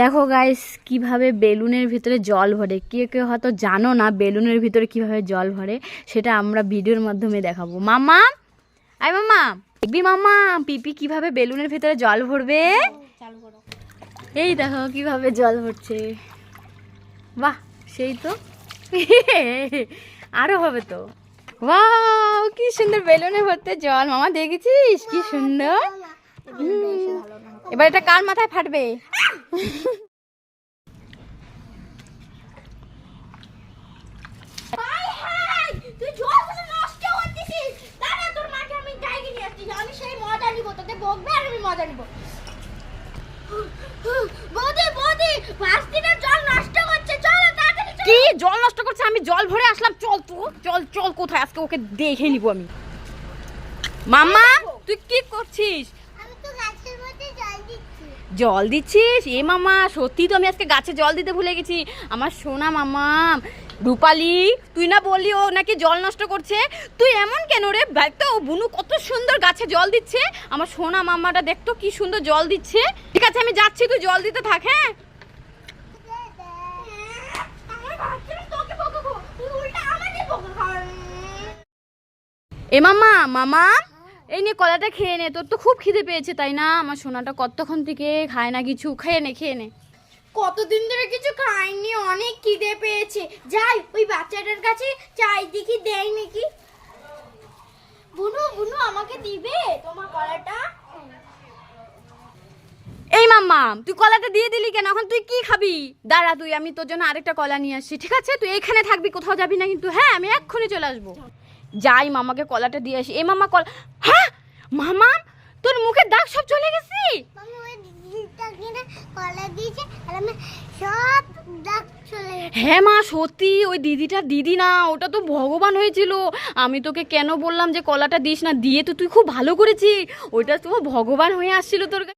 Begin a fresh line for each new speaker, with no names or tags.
দেখো গাইস কীভাবে বেলুনের ভিতরে জল ভরে। কে কেউ হয়তো জানো না বেলুনের ভিতরে কীভাবে জল ভরে সেটা আমরা ভিডিওর মাধ্যমে দেখাবো। মামা? আই মামা! দেখবি মামা পিপি কীভাবে বেলুনের ভিতরে জল ভরবে? এই দেখো কীভাবে জল ভরছে। বাহ সেই তো। আরও হবে তো। বাহ কি সুন্দর বেলুনে ভরতে জল। মামা দেখেছিস? কি সুন্দর। এবার এটা কার মাথায় ফাটবে?
জল নষ্ট করছে।
আমি জল ভরে আসলাম। চল তো, চল চল কোথায়? আজকে ওকে দেখে নিব আমি। মামা তুই কি করছিস
আমি তো গাছের মধ্যে জল দিচ্ছি
জল দিচ্ছিস? এ মামা, সত্যি তো আমি আজকে গাছে জল দিতে ভুলে গেছি। আমার সোনা মামা, রূপালি, তুই না বললি ও নাকি জল নষ্ট করছে? তুই এমন কেন রে? তো বুনু কত সুন্দর গাছে জল দিচ্ছে। আমার সোনা মামাটা দেখতো কি সুন্দর জল দিচ্ছে। ঠিক আছে, আমি যাচ্ছি, তুই জল দিতে থাক হ্যাঁ? এ মামা মামা। এই নিয়ে কলাটা খেয়ে নে তোর তো খুব খিদে পেয়েছে তাই না? আমার সোনাটা কতক্ষণ থেকে খায় না কিছু? খেয়ে নে খেয়ে নে।
কতদিন ধরে কিছু খাইনি অনেক খিদে পেয়েছে। যাই ওই বাচ্চাটার কাছে চাই দেখি দেয় নাকি। বুনু বুনু আমাকে দিবে তোমার কলাটা?
এই মাম্মা তুই কলাটা দিয়ে দিলি কেন? এখন তুই কি খাবি? দাঁড়া তুই আমি তোর জন্য আরেকটা কলা নিয়ে আসছি ঠিক আছে? তুই এখানে থাকবি কোথাও যাবি না কিন্তু হ্যাঁ আমি এক্ষুনি চলে আসব। যাই মামাকে কলাটা দিয়ে আসি। এ মামা কলা হ্যাঁ? মামা তোর মুখের দাগ সব চলে গেছে? হ্যাঁ মা সত্যি ওই দিদিটা দিদি না ওটা তো ভগবান হয়েছিল। আমি তোকে কেন বললাম যে কলাটা দিস না? দিয়ে তো তুই খুব ভালো করেছিস। ওইটা তো ভগবান হয়ে আসছিল তোর